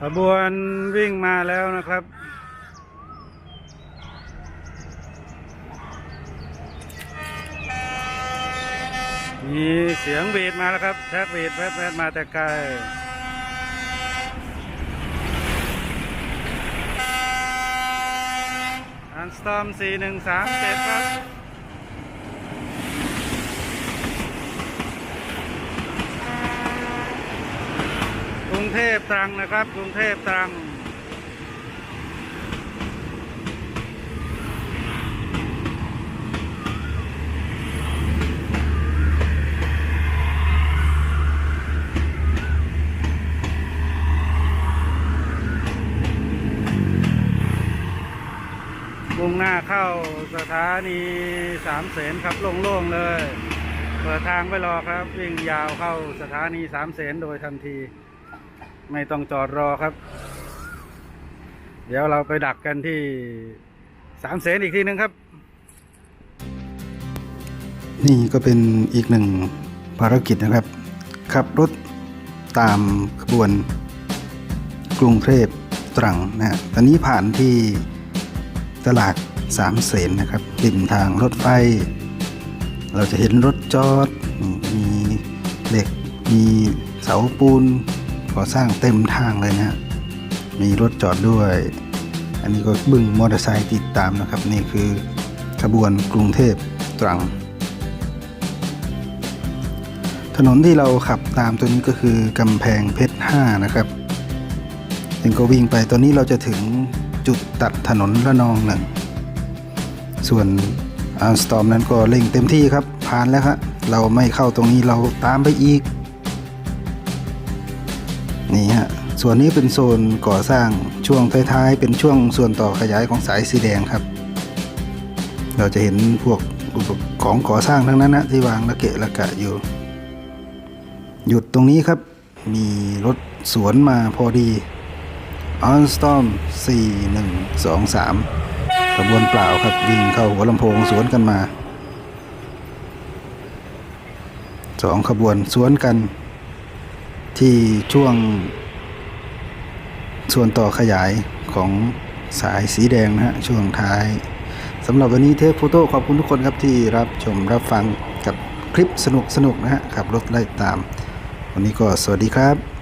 ขบวนวิ่งมาแล้วนะครับ มีเสียงเวทมาแล้วครับแท็กเวทแวดๆมาแต่ไกลอันสตอมสี่หนึ่งสามเจ็ดครับ งเทพตรังนะครับ กรุงเทพตรัง มุ่งหน้าเข้าสถานีสามเสนครับโล่งๆเลย เปิดทางไว้รอครับ วิ่งยาวเข้าสถานีสามเสนโดยทันที ไม่ต้องจอดรอครับ เดี๋ยวเราไปดักกันที่สามเสนอีกทีหนึ่งครับ นี่ก็เป็นอีกหนึ่งภารกิจนะครับ ขับรถตามขบวน กรุงเทพตรังนะฮะตอนนี้ผ่านที่ตลาดสามเสนนะครับริมทางรถไฟ เราจะเห็นรถจอด มีเหล็ก มีเสาปูน ก่อสร้างเต็มทางเลยนะมีรถจอดด้วย อันนี้ก็บึ้งมอเตอร์ไซค์ติดตามนะครับ นี่คือขบวนกรุงเทพตรัง ถนนที่เราขับตามตัวนี้ก็คือกำแพงเพชร 5 นะครับถึงก็วิ่งไปตอนนี้เราจะถึงจุดตัดถนนระนองหนึ่ง ส่วนอาร์สตอมนั้นก็เร่งเต็มที่ครับผ่านแล้วครับเราไม่เข้าตรงนี้เราตามไปอีก นี่ฮะส่วนนี้เป็นโซนก่อสร้างช่วงท้ายๆ เป็นช่วงส่วนต่อขยายของสายสีแดงครับ เราจะเห็นพวกอุปของก่อสร้างทั้งนั้นนะที่วางระเกะระกะอยู่ หยุดตรงนี้ครับ มีรถสวนมาพอดี On Storm 4123ขบวนเปล่าครับวิ่งเข้าหัวลำโพงสวนกันมาสองขบวนสวนกัน ที่ช่วงส่วนต่อขยายของสายสีแดงนะฮะช่วงท้ายสำหรับวันนี้เทปโฟโต้ขอบคุณทุกคนครับที่รับชมรับฟังกับคลิปสนุกๆนะฮะขับรถไล่ตาม วันนี้ก็สวัสดีครับ